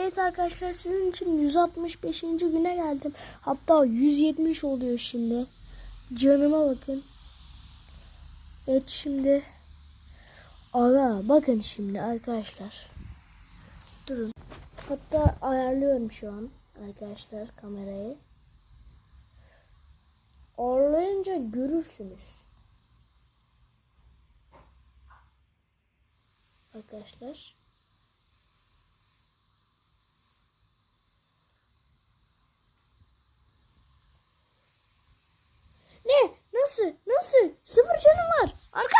Evet arkadaşlar sizin için 165. güne geldim. Hatta 170 oluyor şimdi. Canıma bakın. Evet şimdi. Ara bakın şimdi arkadaşlar. Durun. Hatta ayarlıyorum şu an arkadaşlar kamerayı. Ayarlayınca görürsünüz. Arkadaşlar. Ne? Nasıl? Nasıl? Sıfır canım var. Arka.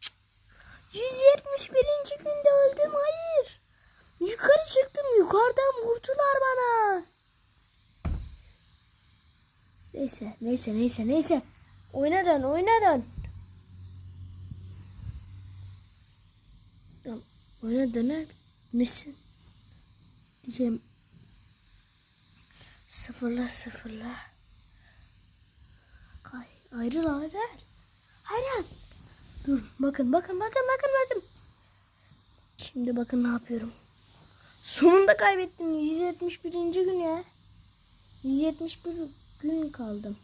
Cık. 171. günde öldüm. Hayır. Yukarı çıktım. Yukarıdan vurdular bana. Neyse, neyse, neyse, neyse. Oyna dön, oyna dön. Tamam, oyuna döner misin? Diyeceğim. Sıfırla, sıfırla. Ayrıl, ayrıl. Ayrıl. Dur, bakın, bakın, bakın, bakın, bakın. Şimdi bakın ne yapıyorum. Sonunda kaybettim. 171. gün ya. 171 gün kaldım.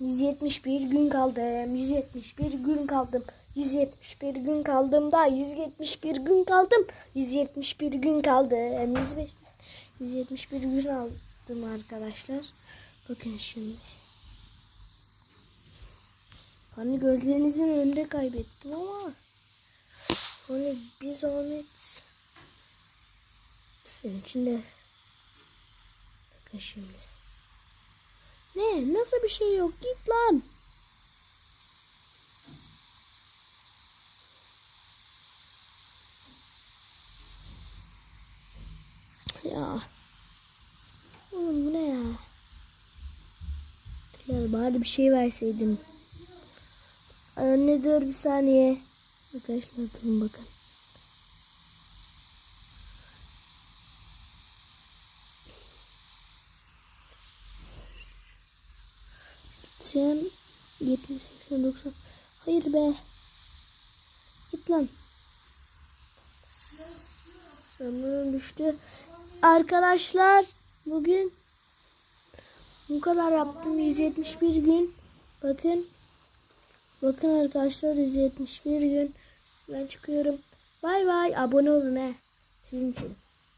171 gün kaldım. 171 gün kaldım. 171 gün kaldım da 171 gün kaldım. 171 gün kaldım. 105 171 gün aldım arkadaşlar. Bakın şimdi. Hani gözlerinizin önünde kaybettim ama hani bir zahmet senin için de bakın şimdi. Ne? Nasıl bir şey yok? Git lan. Ya. Oğlum bu ne ya? Ya bari bir şey verseydin. Anne dur bir saniye. Arkadaşlar durun bakın. Sen 70, 80, 90. Hayır be. Git lan. Sanırım düştü. Arkadaşlar bugün bu kadar yaptım 171 gün. Bakın. Bakın arkadaşlar 171 gün. Ben çıkıyorum. Bay bay. Abone olun he. Sizin için.